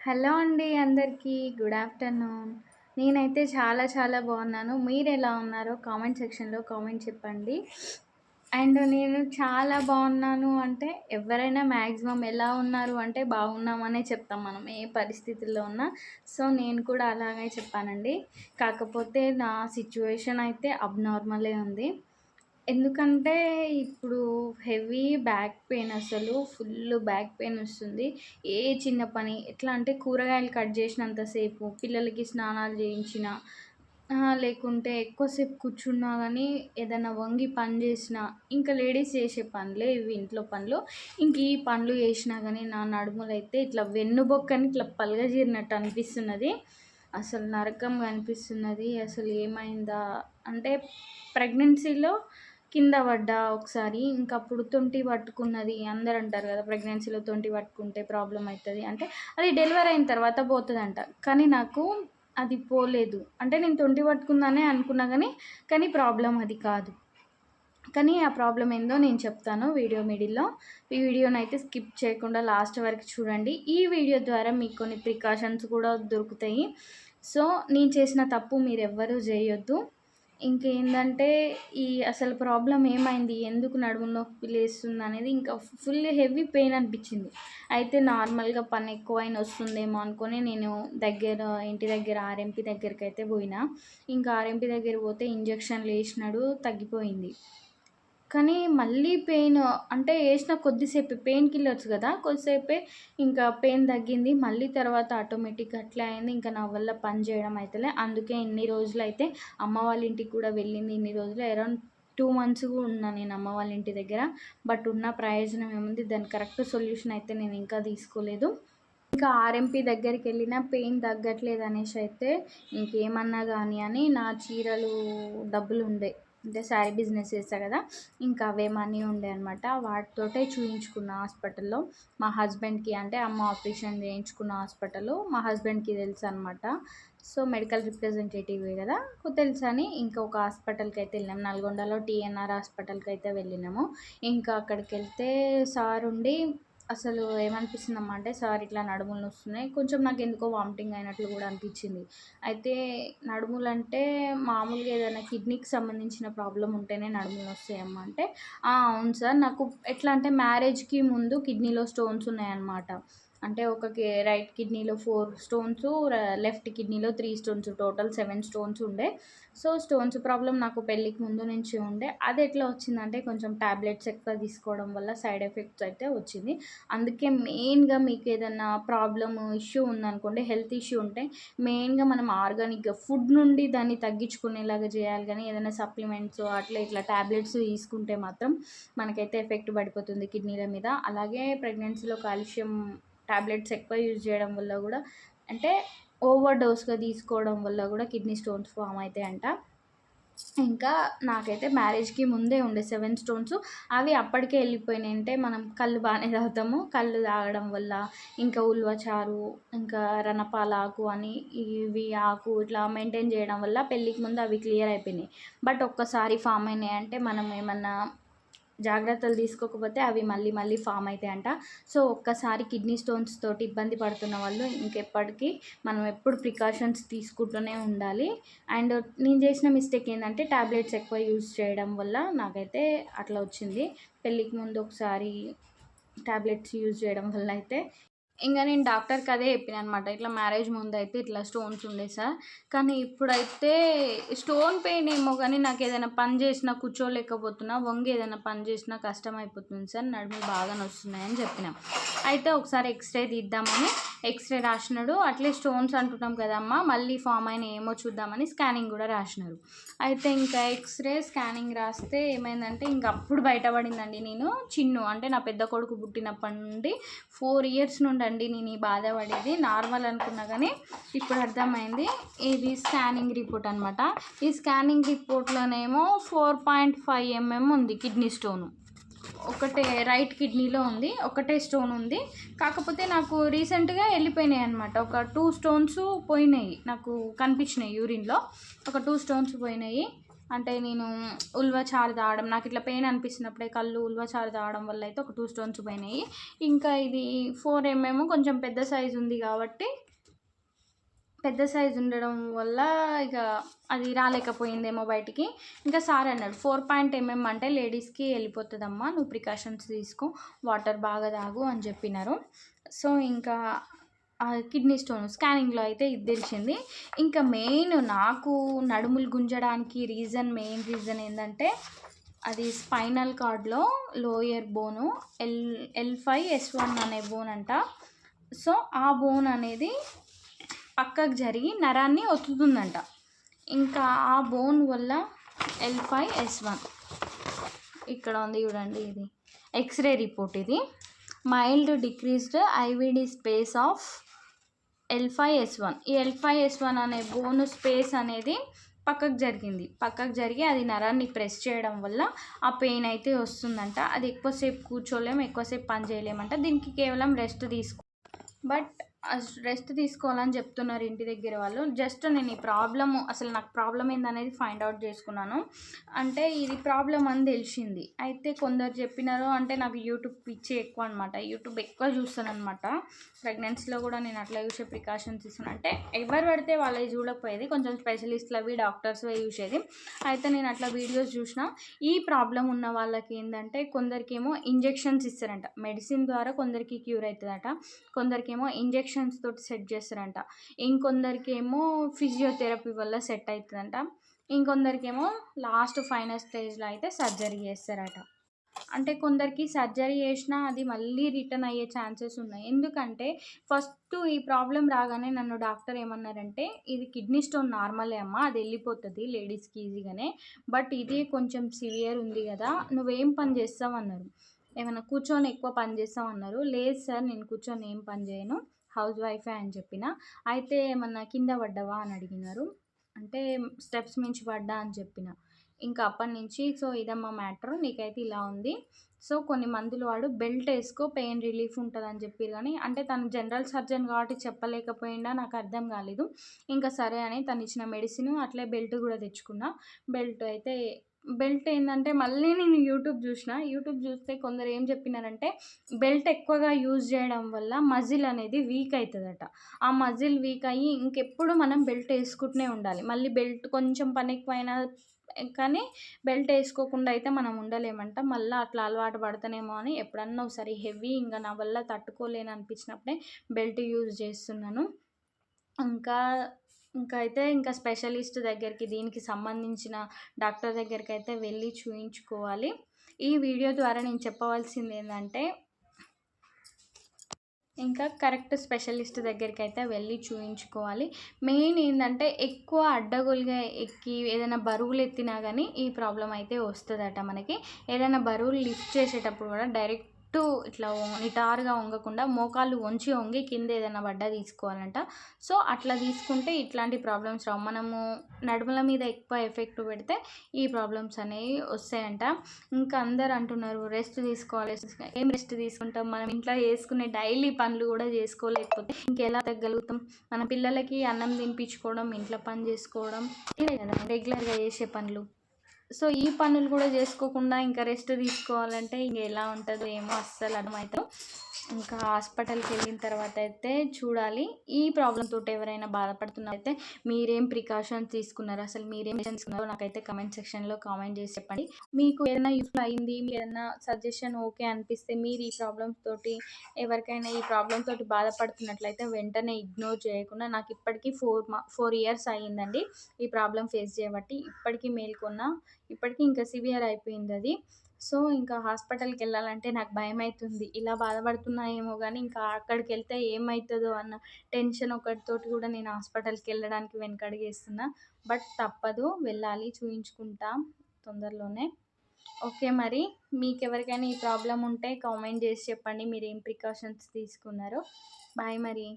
Hello అండి అందరికీ good afternoon. నేనైతే చాలా చాలా బాగున్నాను. మీరు ఎలా ఉన్నారో కామెంట్ సెక్షన్లో కామెంట్ చెప్పండి. అండ్ నేను చాలా బాగున్నాను అంటే ఎవరైనా మ్యాక్సిమం ఎలా ఉన్నారు అంటే బాగున్నామనే చెప్తాం మనం ఏ పరిస్థితుల్లో ఉన్నా. సో నేను కూడా అలాగే చెప్పానండి. కాకపోతే నా సిచ్యువేషన్ అయితే అబ్నార్మలే ఉంది. ఎందుకంటే ఇప్పుడు హెవీ బ్యాక్ పెయిన్ అసలు ఫుల్ బ్యాక్ పెయిన్ వస్తుంది. ఏ చిన్న పని ఎట్లా అంటే కూరగాయలు కట్ చేసినంతసేపు పిల్లలకి స్నానాలు చేయించిన లేకుంటే ఎక్కువసేపు కూర్చున్నా కానీ ఏదైనా వంగి పని చేసినా ఇంకా లేడీస్ చేసే పనులే ఇవి ఇంట్లో పనులు. ఇంక ఈ పనులు చేసినా కానీ నా నడుములు అయితే ఇట్లా వెన్నుబొక్కని ఇట్లా పలగజీరినట్టు అనిపిస్తున్నది. అసలు నరకంగా అనిపిస్తున్నది అసలు ఏమైందా? అంటే ప్రెగ్నెన్సీలో కింద పడ్డా ఒకసారి ఇంకా అప్పుడు తొంటి పట్టుకున్నది అందరు అంటారు కదా ప్రెగ్నెన్సీలో తొంటి పట్టుకుంటే ప్రాబ్లం అవుతుంది అంటే అది డెలివరీ అయిన తర్వాత పోతుందంట. కానీ నాకు అది పోలేదు. అంటే నేను తొంటి పట్టుకుందనే అనుకున్నా కానీ కానీ ప్రాబ్లం అది కాదు. కానీ ఆ ప్రాబ్లం ఏందో నేను చెప్తాను వీడియో మిడిల్లో. ఈ వీడియోని అయితే స్కిప్ చేయకుండా లాస్ట్ వరకు చూడండి. ఈ వీడియో ద్వారా మీకు కొన్ని ప్రికాషన్స్ కూడా దొరుకుతాయి. సో నేను చేసిన తప్పు మీరు ఎవ్వరూ చేయొద్దు. ఇంకేంటంటే ఈ అసలు ప్రాబ్లం ఏమైంది? ఎందుకు నడుము నొప్పి లేస్తుంది అనేది ఇంకా ఫుల్ హెవీ పెయిన్ అనిపించింది. అయితే నార్మల్గా పని ఎక్కువైన వస్తుందేమో అనుకొని నేను దగ్గర ఇంటి దగ్గర ఆర్ఎంపీ దగ్గరికి అయితే పోయినా. ఇంకా ఆర్ఎంపీ దగ్గర పోతే ఇంజక్షన్లు వేసినాడు తగ్గిపోయింది. కానీ మళ్ళీ పెయిన్ అంటే వేసిన కొద్దిసేపు పెయిన్ కిల్లర్స్ కదా కొద్దిసేపే ఇంకా పెయిన్ తగ్గింది. మళ్ళీ తర్వాత ఆటోమేటిక్గా అట్లా అయింది. ఇంకా నా వల్ల పని చేయడం అవుతలే అందుకే ఇన్ని రోజులు అయితే అమ్మ వాళ్ళ ఇంటికి కూడా వెళ్ళింది ఇన్ని రోజులు. అరౌండ్ టూ మంత్స్ కూడా ఉన్నా నేను అమ్మ వాళ్ళ ఇంటి దగ్గర. బట్ ఉన్న ప్రయోజనం ఏముంది? దాని కరెక్ట్ సొల్యూషన్ అయితే నేను ఇంకా తీసుకోలేదు. ఇంకా ఆర్ఎంపీ దగ్గరికి వెళ్ళిన పెయిన్ తగ్గట్లేదు అనేసి అయితే ఇంకేమన్నా కానీ అని నా చీరలు డబ్బులు ఉండే. అంటే శారీ బిజినెస్ చేస్తా కదా ఇంకా అవే మనీ ఉండే అనమాట వాటితోటే చూయించుకున్న హాస్పిటల్లో. మా హస్బెండ్కి అంటే అమ్మ ఆపరేషన్ చేయించుకున్న హాస్పిటల్ మా హస్బెండ్కి తెలుసు అనమాట సో మెడికల్ రిప్రజెంటేటివ్ కదా తెలుసని అని ఇంకా ఒక హాస్పిటల్కి అయితే వెళ్ళినాం. నల్గొండలో టీఎన్ఆర్ హాస్పిటల్కి అయితే వెళ్ళినాము. ఇంకా అక్కడికి వెళ్తే సార్ ఉండి అసలు ఏమనిపిస్తుందమ్మా అంటే సార్ ఇట్లా నడుములు వస్తున్నాయి కొంచెం నాకు ఎందుకో వామిటింగ్ అయినట్లు కూడా అనిపించింది. అయితే నడుములు అంటే మామూలుగా ఏదైనా కిడ్నీకి సంబంధించిన ప్రాబ్లం ఉంటేనే నడుములు వస్తాయమ్మా అంటే అవును సార్. నాకు ఎట్లా అంటే మ్యారేజ్కి ముందు కిడ్నీలో స్టోన్స్ ఉన్నాయన్నమాట. అంటే ఒక రైట్ కిడ్నీలో ఫోర్ స్టోన్స్ లెఫ్ట్ కిడ్నీలో three stones total seven stones ఉండే. సో స్టోన్స్ ప్రాబ్లం నాకు పెళ్ళికి ముందు నుంచి ఉండే. అది ఎట్లా వచ్చిందంటే కొంచెం ట్యాబ్లెట్స్ ఎక్కువ తీసుకోవడం వల్ల సైడ్ ఎఫెక్ట్స్ అయితే వచ్చింది. అందుకే మెయిన్గా మీకు ఏదైనా ప్రాబ్లమ్ ఇష్యూ ఉందనుకోండి హెల్త్ ఇష్యూ ఉంటే మెయిన్గా మనం ఆర్గానిక్గా ఫుడ్ నుండి దాన్ని తగ్గించుకునేలాగా చేయాలి. కానీ ఏదైనా సప్లిమెంట్స్ అట్లా ఇట్లా ట్యాబ్లెట్స్ తీసుకుంటే మాత్రం మనకైతే ఎఫెక్ట్ పడిపోతుంది కిడ్నీల మీద. అలాగే ప్రెగ్నెన్సీలో కాల్షియం టాబ్లెట్స్ ఎక్కువ యూజ్ చేయడం వల్ల కూడా అంటే ఓవర్ డోస్గా తీసుకోవడం వల్ల కూడా కిడ్నీ స్టోన్స్ ఫామ్ అవుతాయంట ఇంకా నాకైతే మ్యారేజ్కి ముందే ఉండే సెవెన్ స్టోన్స్ అవి అప్పటికే వెళ్ళిపోయినాయి. అంటే మనం కళ్ళు బాగానే తాగుతాము. కళ్ళు తాగడం వల్ల ఇంకా ఉల్వచారు ఇంకా రణపాల ఆకు అని ఇవి ఆకు ఇట్లా మెయింటైన్ చేయడం వల్ల పెళ్ళికి ముందు అవి క్లియర్ అయిపోయినాయి. బట్ ఒక్కసారి ఫామ్ అయినాయి అంటే మనం ఏమన్నా జాగ్రత్తలు తీసుకోకపోతే అవి మళ్ళీ మళ్ళీ ఫామ్ అవుతాయంట సో ఒక్కసారి కిడ్నీ స్టోన్స్ తోటి ఇబ్బంది పడుతున్న వాళ్ళు ఇంకెప్పటికీ మనం ఎప్పుడు ప్రికాషన్స్ తీసుకుంటూనే ఉండాలి. అండ్ నేను చేసిన మిస్టేక్ ఏంటంటే ట్యాబ్లెట్స్ ఎక్కువ యూజ్ చేయడం వల్ల నాకైతే అట్లా వచ్చింది. పెళ్ళికి ముందు ఒకసారి ట్యాబ్లెట్స్ యూజ్ చేయడం వల్ల అయితే ఇంకా నేను డాక్టర్కి అదే చెప్పిన అనమాట ఇట్లా మ్యారేజ్ ముందు అయితే ఇట్లా స్టోన్స్ ఉండే సార్. కానీ ఇప్పుడైతే స్టోన్ పెయిన్ ఏమో కానీ నాకు ఏదైనా పని చేసినా కూర్చోలేకపోతున్నా వంగి ఏదైనా పని చేసినా కష్టం అయిపోతుంది సార్. నడుము బాగా నొస్తున్నాయని చెప్పిన. అయితే ఒకసారి ఎక్స్రే తీద్దామని ఎక్స్రే రాసినాడు. అట్లే స్టోన్స్ అంటున్నాం కదమ్మా మళ్ళీ ఫామ్ అయిన ఏమో చూద్దామని స్కానింగ్ కూడా రాసినారు. అయితే ఇంకా ఎక్స్రే స్కానింగ్ రాస్తే ఏమైందంటే ఇంక అప్పుడు బయటపడిందండి నేను. చిన్ను అంటే నా పెద్ద కొడుకు పుట్టినప్పటి నుండి ఫోర్ ఇయర్స్ నుండి అండి నేను ఈ బాధపడేది నార్మల్ అనుకున్నా కానీ ఇప్పుడు అర్థమైంది. ఇది స్కానింగ్ రిపోర్ట్ అనమాట ఈ scanning రిపోర్ట్లోనేమో four point five M M kidney stone. ఒకటే రైట్ కిడ్నీలో ఉంది ఒకటే స్టోన్ ఉంది. కాకపోతే నాకు రీసెంట్గా వెళ్ళిపోయినాయి అనమాట ఒక టూ స్టోన్స్ పోయినాయి నాకు కనిపించినాయి యూరిన్లో. ఒక టూ స్టోన్స్ పోయినాయి. అంటే నేను ఉల్వ చారు తాగడం నాకు ఇట్లా పెయిన్ అనిపిస్తున్నప్పుడే కళ్ళు ఉల్వ చారు తాగడం వల్ల అయితే ఒక టూ స్టోన్స్ పోయినాయి. ఇంకా ఇది ఫోర్ ఎంఎం కొంచెం పెద్ద సైజు ఉంది కాబట్టి పెద్ద సైజు ఉండడం వల్ల ఇక అది రాలేకపోయిందేమో బయటికి. ఇంకా సార్ అన్నాడు ఫోర్ పాయింట్ ఎంఎం అంటే లేడీస్కి వెళ్ళిపోతుందమ్మా నువ్వు ప్రికాషన్స్ తీసుకో వాటర్ బాగా తాగు అని చెప్పినారు. సో ఇంకా కిడ్నీ స్టోన్ స్కానింగ్లో అయితే ఇది తెలిసింది. ఇంకా మెయిన్ నాకు నడుములు గుంజడానికి రీజన్ మెయిన్ రీజన్ ఏంటంటే అది స్పైనల్ కార్డ్లో lower bone L L five S one అనే బోన్ అంట. సో ఆ బోన్ అనేది పక్కకు జరిగి నరాన్ని ఒత్తుతుందంట. ఇంకా ఆ బోన్ వల్ల ఎల్ ఫైవ్ ఎస్ వన్. ఇక్కడ ఉంది చూడండి ఇది. ఎక్స్రే రిపోర్ట్ ఇది. Mild decreased I V D space of L five S one ఈ ఎల్ ఫైవ్ ఎస్ వన్ అనే బోను స్పేస్ అనేది పక్కకు జరిగింది. పక్కకు జరిగి అది నరాన్ని ప్రెస్ చేయడం వల్ల ఆ పెయిన్ అయితే వస్తుందంట. అది ఎక్కువసేపు కూర్చోలేము ఎక్కువసేపు పని చేయలేమంట. దీనికి కేవలం రెస్ట్ తీసుకో బట్ రెస్ట్ తీసుకోవాలని చెప్తున్నారు ఇంటి దగ్గర వాళ్ళు. జస్ట్ నేను ఈ ప్రాబ్లమ్ అసలు నాకు ప్రాబ్లం ఏందనేది ఫైండ్ అవుట్ చేసుకున్నాను. అంటే ఇది ప్రాబ్లం అని తెలిసింది. అయితే కొందరు చెప్పినారు అంటే నాకు యూట్యూబ్ పిచ్చి ఎక్కువ అనమాట యూట్యూబ్ ఎక్కువ చూస్తాను అనమాట ప్రెగ్నెన్సీలో కూడా నేను అట్లా చూసే ప్రికాషన్స్ ఇస్తున్నాను అంటే ఎవరు పడితే వాళ్ళవి చూడకపోయేది. కొంచెం స్పెషలిస్ట్లు అవి డాక్టర్స్ చూసేది. అయితే నేను అట్లా వీడియోస్ చూసిన. ఈ ప్రాబ్లం ఉన్న వాళ్ళకి ఏంటంటే కొందరికేమో ఇంజెక్షన్స్ ఇస్తారంట. మెడిసిన్ ద్వారా కొందరికి క్యూర్ అవుతుందట. కొందరికేమో ఇంజెక్షన్ ఇంజెక్షన్స్ తోటి సెట్ చేస్తారంట. ఇంకొందరికేమో ఫిజియోథెరపీ వల్ల సెట్ అవుతుందంట ఇంకొందరికేమో లాస్ట్ ఫైనల్ స్టేజ్లో అయితే సర్జరీ చేస్తారట. అంటే కొందరికి సర్జరీ చేసినా అది మళ్ళీ రిటర్న్ అయ్యే ఛాన్సెస్ ఉన్నాయి. ఎందుకంటే ఫస్ట్ ఈ ప్రాబ్లం రాగానే నన్ను డాక్టర్ ఏమన్నారంటే ఇది కిడ్నీ స్టోన్ నార్మలే అమ్మ అది వెళ్ళిపోతుంది లేడీస్కి ఈజీగానే. బట్ ఇది కొంచెం సివియర్ ఉంది కదా నువ్వేం పని చేస్తావు అన్నారు ఏమైనా కూర్చొని ఎక్కువ పని చేస్తావు అన్నారు లేదు సార్ నేను కూర్చొని ఏం పని చేయను. హౌస్ వైఫే అని చెప్పిన. అయితే ఏమన్నా కింద పడ్డావా అని అడిగినారు. అంటే స్టెప్స్ మించి పడ్డా అని చెప్పిన. ఇంకా అప్పటి నుంచి సో ఇదమ్మా మ్యాటర్. నీకైతే ఇలా ఉంది. సో కొన్ని మందులు వాడు బెల్ట్ వేసుకో పెయిన్ రిలీఫ్ ఉంటుంది అని చెప్పారు కానీ అంటే తను జనరల్ సర్జన్ కాబట్టి చెప్పలేకపోయిందా నాకు అర్థం కాలేదు. ఇంకా సరే అని తను ఇచ్చిన మెడిసిన్ అట్లే బెల్ట్ కూడా తెచ్చుకున్నా. బెల్ట్ అయితే బెల్ట్ ఏంటంటే మళ్ళీ నేను యూట్యూబ్ చూసిన యూట్యూబ్ చూస్తే కొందరు ఏం చెప్పినారంటే బెల్ట్ ఎక్కువగా యూజ్ చేయడం వల్ల మజిల్ అనేది వీక్ అవుతుందట ఆ మజిల్ వీక్ అయ్యి ఇంకెప్పుడు మనం బెల్ట్ వేసుకుంటూనే ఉండాలి. మళ్ళీ బెల్ట్ కొంచెం పని ఎక్కువైనా కానీ బెల్ట్ వేసుకోకుండా అయితే మనం ఉండలేమంట. మళ్ళీ అట్లా అలవాటు పడతానేమో అని ఎప్పుడన్నా ఒకసారి హెవీ ఇంకా నా వల్ల తట్టుకోలేను అనిపించినప్పుడే బెల్ట్ యూజ్ చేస్తున్నాను. ఇంకా ఇంకా అయితే ఇంకా స్పెషలిస్ట్ దగ్గరికి దీనికి సంబంధించిన డాక్టర్ దగ్గరికి అయితే వెళ్ళి చూయించుకోవాలి. ఈ వీడియో ద్వారా నేను చెప్పవలసింది ఏంటంటే ఇంకా కరెక్ట్ స్పెషలిస్ట్ దగ్గరికి అయితే వెళ్ళి చూయించుకోవాలి. మెయిన్ ఏంటంటే ఎక్కువ అడ్డగోలుగా ఎక్కి ఏదైనా బరువులు ఎత్తినా కానీ ఈ ప్రాబ్లం అయితే వస్తుందట మనకి. ఏదైనా బరువులు లిఫ్ట్ చేసేటప్పుడు కూడా డైరెక్ట్ ఇట్లా నిటారుగా వంగకుండా మోకాళ్ళు వంచి వంగి కింద ఏదైనా పడ్డా తీసుకోవాలంట. సో అట్లా తీసుకుంటే ఇట్లాంటి ప్రాబ్లమ్స్ రావు. మనము నడుముల మీద ఎక్కువ ఎఫెక్ట్ పెడితే ఈ ప్రాబ్లమ్స్ అనేవి వస్తాయంట. ఇంకా అందరు అంటున్నారు రెస్ట్ తీసుకోవాలి ఏం రెస్ట్ తీసుకుంటాం? మనం ఇంట్లో చేసుకునే డైలీ పనులు కూడా చేసుకోలేకపోతే ఇంకెలా తగ్గలుగుతాం? మన పిల్లలకి అన్నం తినిపించుకోవడం ఇంట్లో పని చేసుకోవడం రెగ్యులర్గా చేసే పనులు. సో ఈ పనులు కూడా చేసుకోకుండా ఇంకా రెస్ట్ తీసుకోవాలంటే ఇంక ఎలా ఉంటుందో ఏమో అస్సలు అర్థమవుతాం ఇంకా హాస్పిటల్కి వెళ్ళిన తర్వాత అయితే చూడాలి. ఈ ప్రాబ్లం తోటి ఎవరైనా బాధపడుతున్నారైతే మీరేం ప్రికాషన్స్ తీసుకున్నారు? అసలు మీరేం తీసుకున్నారో? నాకైతే కమెంట్ సెక్షన్లో కామెంట్ చేసి చెప్పండి. మీకు ఏదైనా యూస్ఫుల్ అయింది? మీరు ఏదైనా సజెషన్ ఓకే అనిపిస్తే మీరు ఈ ప్రాబ్లమ్స్ తోటి ఎవరికైనా ఈ ప్రాబ్లమ్ తోటి బాధపడుతున్నట్లయితే వెంటనే ఇగ్నోర్ చేయకుండా నాకు ఇప్పటికీ ఫోర్ మా ఫోర్ ఇయర్స్ అయ్యిందండి ఈ ప్రాబ్లం ఫేస్ చేయబట్టి. ఇప్పటికీ మేల్కొన్న ఇప్పటికీ ఇంకా సివియర్ అయిపోయింది అది. సో ఇంకా హాస్పిటల్కి వెళ్ళాలంటే నాకు భయం అవుతుంది ఇలా బాధపడుతున్నాయేమో కానీ ఇంకా అక్కడికి వెళ్తే ఏమవుతుందో అన్న టెన్షన్ ఒకటితోటి కూడా నేను హాస్పిటల్కి వెళ్ళడానికి వెనకడిగేస్తున్నా. బట్ తప్పదు వెళ్ళాలి చూయించుకుంటా తొందరలోనే. ఓకే మరి మీకు ఎవరికైనా ఈ ప్రాబ్లం ఉంటే కామెంట్ చేసి చెప్పండి. మీరు ఏం ప్రికాషన్స్ తీసుకున్నారో. బాయ్ మరి.